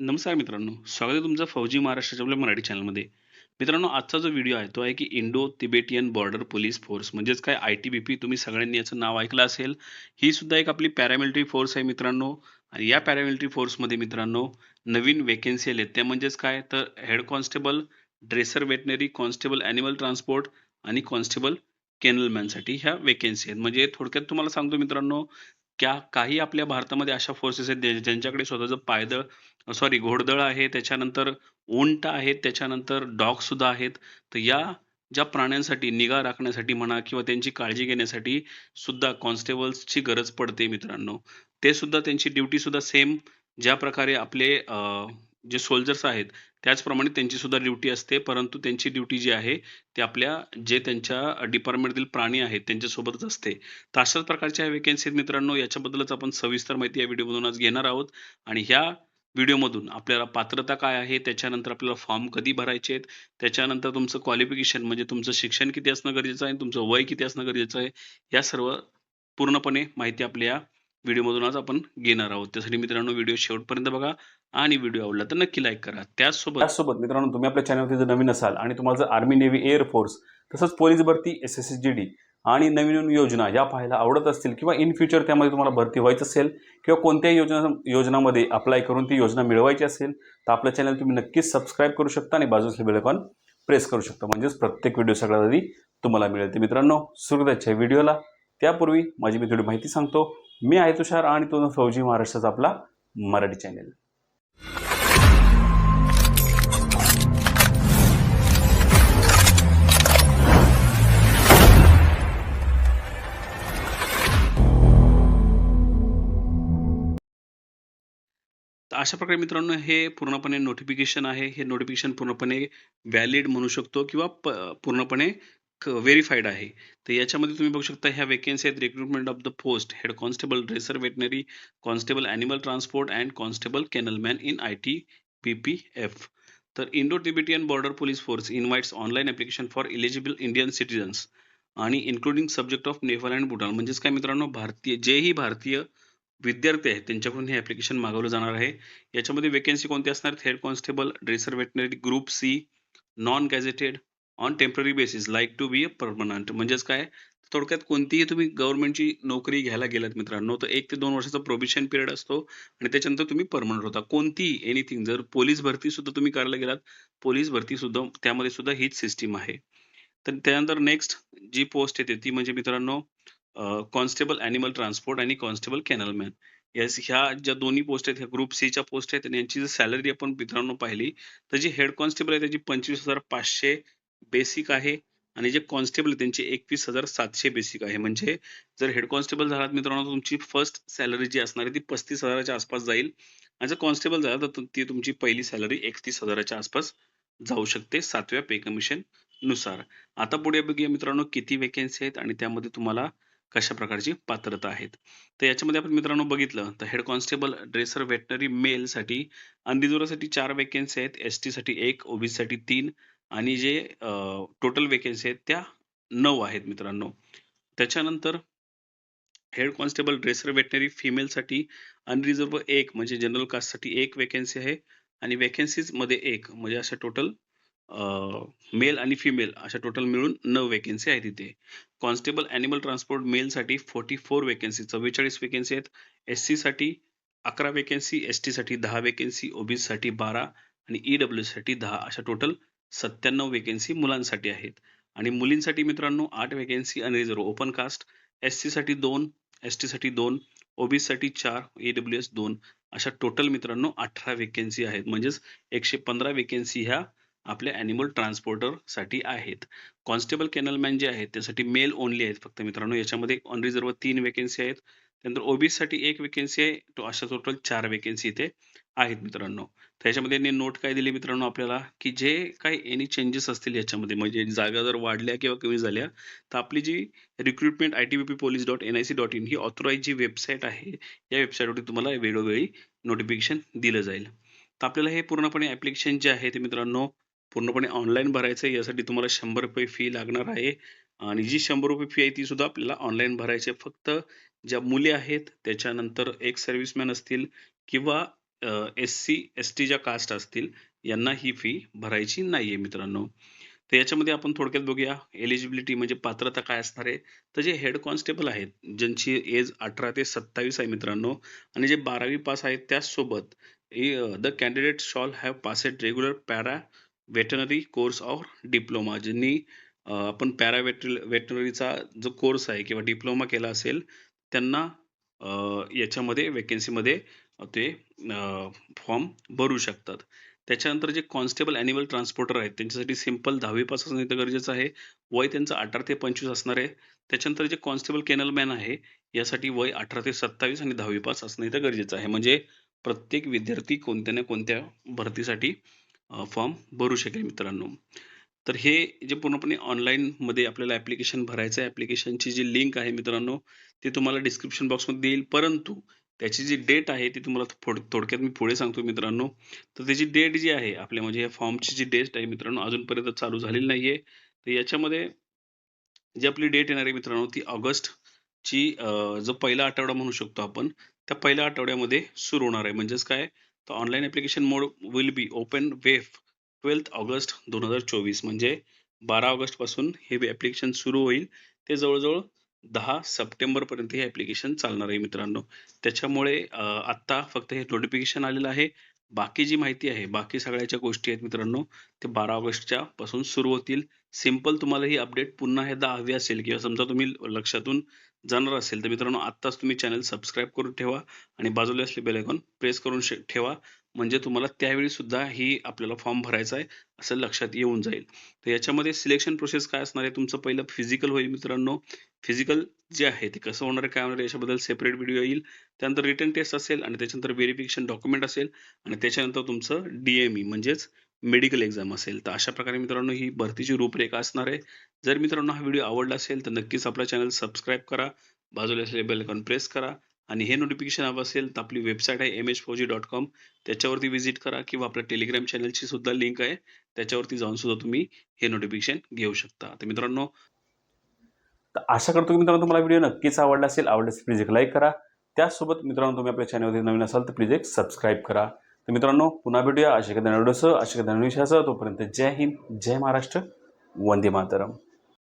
नमस्कार मित्रांनो स्वागत आहे तुमचं फौजी महाराष्ट्राच्या आपल्या मराठी चॅनलमध्ये. मित्रांनो आजचा जो व्हिडिओ आहे तो आहे की Indo Tibetan border police force. म्हणजेच काय आय टी बी पी तुम्ही सगळ्यांनी याचं नाव ऐकलं असेल. ही सुद्धा एक आपली पॅरामिलिटरी फोर्स आहे मित्रांनो. आणि या पॅरामिलिटरी फोर्समध्ये मित्रांनो नवीन वेकेन्सी आहेत त्या म्हणजेच काय तर head constable dresser veterinary constable animal transport आणि कॉन्स्टेबल केनलमॅनसाठी ह्या वेकेन्सी आहेत. म्हणजे थोडक्यात तुम्हाला सांगतो मित्रांनो क्या काही आपल्या भारतामध्ये अशा फोर्सेस आहेत ज्या- ज्यांच्याकडे स्वतःचं पायदळ सॉरी घोडदळ आहे त्याच्यानंतर उंट आहेत त्याच्यानंतर डॉग सुद्धा आहेत. तर या ज्या प्राण्यांसाठी निगा राखण्यासाठी म्हणा किंवा त्यांची काळजी घेण्यासाठी सुद्धा कॉन्स्टेबल्सची गरज पडते मित्रांनो. ते सुद्धा त्यांची ड्युटी सुद्धा सेम ज्या प्रकारे आपले अं, जे सोल्जर्स आहेत त्याचप्रमाणे त्यांची सुद्धा ड्युटी असते परंतु त्यांची ड्युटी जी आहे ते आपल्या जे त्यांच्या डिपार्टमेंटमधील प्राणी आहेत त्यांच्यासोबतच असते. तर अशाच प्रकारच्या वेकेन्सी आहेत मित्रांनो याच्याबद्दलच आपण सविस्तर माहिती या व्हिडिओमधून आज घेणार आहोत. आणि ह्या व्हिडिओमधून आपल्याला पात्रता काय आहे त्याच्यानंतर आपल्याला फॉर्म कधी भरायचे आहेत त्याच्यानंतर तुमचं क्वालिफिकेशन म्हणजे तुमचं शिक्षण किती असणं गरजेचं आहे तुमचं वय किती असणं गरजेचं आहे या सर्व पूर्णपणे माहिती आपल्या या व्हिडिओमधून आज आपण घेणार आहोत. त्यासाठी मित्रांनो व्हिडिओ शेवटपर्यंत बघा आणि व्हिडिओ आवडला तर नक्की लाईक करा. त्याचसोबत त्याचसोबत मित्रांनो तुम्ही आपल्या चॅनलवरती जर नवीन असाल आणि तुम्हाला जर आर्मी नेव्ही एअरफोर्स तसंच पोलीस भरती S S C G D आणि नवीन नवीन योजना या पाहायला आवडत असतील किंवा इन फ्युचर त्यामध्ये तुम्हाला भरती व्हायचं असेल किंवा कोणत्याही योजना योजनामध्ये अप्लाय करून ती योजना मिळवायची असेल तर आपलं चॅनल तुम्ही नक्कीच सबस्क्राईब करू शकता आणि बाजूचे बेलकॉन प्रेस करू शकता. म्हणजेच प्रत्येक व्हिडिओ सगळ्यात आधी तुम्हाला मिळेल. तर मित्रांनो सुरुवातच्या व्हिडिओला. त्यापूर्वी माझी मी थोडी माहिती सांगतो. मी आहे तुषार आणि तो फौजी महाराष्ट्राचा आपला मराठी चॅनेल तर अशा प्रकारे मित्रांनो हे पूर्णपणे नोटिफिकेशन आहे. हे नोटिफिकेशन पूर्णपणे व्हॅलिड म्हणू शकतो किंवा प पूर्णपणे व्हेरीफाईड आहे. तर याच्यामध्ये तुम्ही बघू शकता ह्या वेकेन्सी आहेत recruitment of the post head constable dresser veterinary constable animal transport and constable kennelman in I T P P F तर Indo Tibetan border police force invites online application for eligible Indian citizens आणि including subject of Nepal and Bhutan म्हणजेच काय मित्रांनो भारतीय जेही भारतीय विद्यार्थी आहेत त्यांच्याकडून हे ॲप्लिकेशन मागवलं जाणार आहे. याच्यामध्ये वेकेन्सी कोणती असणार? Head constable dresser veterinary group C non gazetted on temporary basis like to be a permanent म्हणजेच काय? थोडक्यात कोणतीही तुम्ही गव्हर्नमेंटची नोकरी घ्यायला गेलात मित्रांनो तर एक ते दोन वर्षाचा प्रोबिशन पिरियड असतो आणि त्याच्यानंतर तुम्ही परमनंट होता. कोणतीही एनिथिंग जर पोलीस भरती सुद्धा तुम्ही करायला गेलात पोलीस भरती सुद्धा त्यामध्ये सुद्धा हीच सिस्टीम आहे. तर त्यानंतर नेक्स्ट जी पोस्ट येते ती म्हणजे मित्रांनो कॉन्स्टेबल ॲनिमल ट्रान्सपोर्ट आणि कॉन्स्टेबल कॅनलमॅन यास ह्या ज्या दोन्ही पोस्ट आहेत ह्या ग्रुप सीच्या पोस्ट आहेत आणि यांची जर सॅलरी आपण मित्रांनो पाहिली तर जी हेड कॉन्स्टेबल आहे त्याची पंचवीस हजार पाचशे बेसिक आहे आणि जे कॉन्स्टेबल त्यांचे एकवीस हजार सातशे बेसिक आहे. म्हणजे जर हेड कॉन्स्टेबल झालात मित्रांनो तुमची फर्स्ट सॅलरी जी असणार आहे ती पस्तीस हजाराच्या आसपास जाईल. आणि जर कॉन्स्टेबल झाला तर ती तुमची पहिली सॅलरी एकतीस हजाराच्या आसपास जाऊ शकते सातव्या पे कमिशननुसार. आता पुढे बघूया मित्रांनो किती वेकेन्सी आहेत आणि त्यामध्ये तुम्हाला कशा प्रकारची पात्रता आहेत. तर याच्यामध्ये आपण मित्रांनो बघितलं तर हेड कॉन्स्टेबल ड्रेसर वेटनरी मेलसाठी अंदिजोरासाठी चार वेकेन्सी आहेत एससाठी एक ओबीसी साठी तीन आणि जे टोटल वेकेन्सी आहेत त्या नऊ आहेत मित्रांनो. त्याच्यानंतर हेड कॉन्स्टेबल ड्रेसर वेटनरी फिमेलसाठी अनरिझर्व एक म्हणजे जनरल कास्टसाठी एक वेकेन्सी आहे. आणि वेकेन्सीजमध्ये एक म्हणजे अशा टोटल मेल आणि फिमेल अशा टोटल मिळून नऊ वेकेन्सी आहेत तिथे कॉन्स्टेबल ॲनिमल ट्रान्सपोर्ट मेलसाठी फोर्टी फोर वेकेन्सी चव्वेचाळीस वेकेन्सी आहेत. एससाठी अकरा वेकेन्सी एससाठी दहा वेकेन्सी ओबीसीसाठी बारा आणि ई डब्ल्यू साठी दहा अशा टोटल सत्त्याण्णव वेकेन्सी मुलांसाठी आहेत. आणि मुलींसाठी मित्रांनो आठ वेकेन्सी अनरिझर्व ओपन कास्ट एससाठी दोन एस टीसाठी दोन ओबीसीसाठी चार ए डब्ल्यू एस दोन अशा टोटल मित्रांनो अठरा वेकेन्सी आहेत. म्हणजेच एकशे पंधरा वेकेन्सी ह्या आपल्या ॲनिमल ट्रान्सपोर्टरसाठी आहेत. कॉन्स्टेबल केनलमॅन जे आहेत त्यासाठी मेल ओनली आहेत फक्त मित्रांनो. याच्यामध्ये अनरिझर्व तीन वेकेन्सी आहेत. त्यानंतर ओबीसीसाठी एक वेकेन्सी आहे. तो अशा टोटल चार वेकेन्सी इथे आहेत मित्रांनो. त्याच्यामध्ये यांनी नोट काय दिली मित्रांनो आपल्याला? की जे काही एनी चेंजेस असतील याच्यामध्ये म्हणजे जागा जर वाढल्या किंवा कमी झाल्या तर आपली जी recruitment I T B P police dot N I C dot in he authorise जी वेबसाईट आहे या वेबसाईटवरती तुम्हाला वेळोवेळी नोटिफिकेशन दिलं जाईल. तर आपल्याला हे पूर्णपणे ॲप्लिकेशन जे आहे ते मित्रांनो पूर्णपणे ऑनलाईन भरायचं आहे. यासाठी तुम्हाला शंभर रुपये फी लागणार आहे. आणि जी शंभर रुपये फी आहे ती सुद्धा आपल्याला ऑनलाईन भरायची आहे. फक्त ज्या मुली आहेत त्याच्यानंतर एक सर्व्हिसमॅन असतील किंवा एस सी एस टी ज्या कास्ट असतील यांना ही फी भरायची नाही आहे मित्रांनो. तर याच्यामध्ये आपण थोडक्यात बघूया एलिजिबिलिटी म्हणजे पात्रता काय असणार आहे. तर जे हेड कॉन्स्टेबल आहेत ज्यांची एज अठरा ते सत्तावीस आहे मित्रांनो आणि जे बारावी पास आहेत त्याचसोबत the candidate shall have passed regular para veterinary course or diploma ज्यांनी आपण पॅरा वेटर वेटनरीचा जो कोर्स आहे किंवा डिप्लोमा केला असेल त्यांना याच्यामध्ये वेकेन्सीमध्ये ते फॉर्म भरू शकतात. त्याच्यानंतर जे कॉन्स्टेबल ॲनिमल ट्रान्सपोर्टर आहेत त्यांच्यासाठी सिंपल दहावी पास असणं इथं गरजेचं आहे. वय त्यांचं अठरा ते पंचवीस असणार आहे. त्याच्यानंतर जे कॉन्स्टेबल केनलमॅन आहे यासाठी वय अठरा ते सत्तावीस आणि दहावी पास असणं इथं गरजेचं आहे. म्हणजे प्रत्येक विद्यार्थी कोणत्या ना कोणत्या भरतीसाठी फॉर्म भरू शकेल मित्रांनो. तर हे जे पूर्णपणे ऑनलाईनमध्ये आपल्याला ॲप्लिकेशन भरायचं आहे ॲप्लिकेशनची जी लिंक आहे मित्रांनो ती तुम्हाला डिस्क्रिप्शन बॉक्समध्ये देईल. परंतु त्याची जी डेट आहे ती तुम्हाला थोड थोडक्यात मी पुढे सांगतो मित्रांनो. तर त्याची डेट जी आहे आपल्या म्हणजे या फॉर्मची जी डेट आहे मित्रांनो अजूनपर्यंत चालू झालेली नाही आहे तर याच्यामध्ये जी आपली डेट येणार आहे मित्रांनो ती ऑगस्टची ची जो पहिला आठवडा म्हणू शकतो आपण त्या पहिल्या आठवड्यामध्ये सुरू होणार आहे. म्हणजेच काय? तर online application mode will be open wef twelfth August दोन हजार चोवीस. म्हणजे बारा ऑगस्टपासून हे ॲप्लिकेशन सुरू होईल. ते जवळजवळ दहा सप्टेंबरपर्यंत हे ॲप्लिकेशन चालणार आहे मित्रांनो. त्याच्यामुळे आत्ता फक्त हे नोटिफिकेशन आलेलं आहे. बाकी जी माहिती आहे बाकी सगळ्याच्या गोष्टी आहेत मित्रांनो ते बारा ऑगस्टच्या पासून सुरू होतील. सिंपल तुम्हाला ही अपडेट पुन्हा एकदा हवी असेल किंवा समजा तुम्ही लक्षातून जाणार असेल तर मित्रांनो आत्ताच तुम्ही चॅनल सबस्क्राईब करून ठेवा आणि बाजूला असले बेल आयकॉन प्रेस करून ठेवा. म्हणजे तुम्हाला त्यावेळी सुद्धा ही आपल्याला फॉर्म भरायचा आहे असं लक्षात येऊन जाईल. तर याच्यामध्ये सिलेक्शन प्रोसेस काय असणार आहे? तुमचं पहिलं फिजिकल होईल मित्रांनो. फिजिकल जे आहे ते कसं होणार आहे काय होणार आहे? याच्याबद्दल सेपरेट व्हिडिओ येईल. त्यानंतर रिटर्न टेस्ट असेल आणि त्याच्यानंतर व्हेरिफिकेशन डॉक्युमेंट असेल आणि त्याच्यानंतर तुमचं डी एम ई म्हणजेच मेडिकल एक्झाम असेल. तर अशा प्रकारे मित्रांनो ही भरतीची रूपरेखा असणार आहे. जर मित्रांनो हा व्हिडिओ आवडला असेल तर नक्कीच आपला चॅनल सबस्क्राईब करा. बाजूला असलेले बेलकॉन प्रेस करा. आणि हे नोटिफिकेशन हवं असेल तर आपली वेबसाईट आहे M H Fauji dot com त्याच्यावरती व्हिजिट करा किंवा आपल्या टेलिग्राम चॅनलची सुद्धा लिंक आहे. त्याच्यावरती जाऊन सुद्धा तुम्ही हे नोटिफिकेशन घेऊ शकता. तर मित्रांनो तर आशा करतो की मित्रांनो तुम्हाला व्हिडिओ नक्कीच आवडला असेल. आवडल्यास प्लीज एक लाईक करा. त्यासोबत मित्रांनो तुम्ही आपल्या चॅनलवरती नवीन असाल तर प्लीज एक सबस्क्राईब करा. तर मित्रांनो पुन्हा भेटूया. अशा कदा व्हिडिओसह अशा कदा विषयासह तोपर्यंत जय हिंद जय महाराष्ट्र. वंदे मातरम.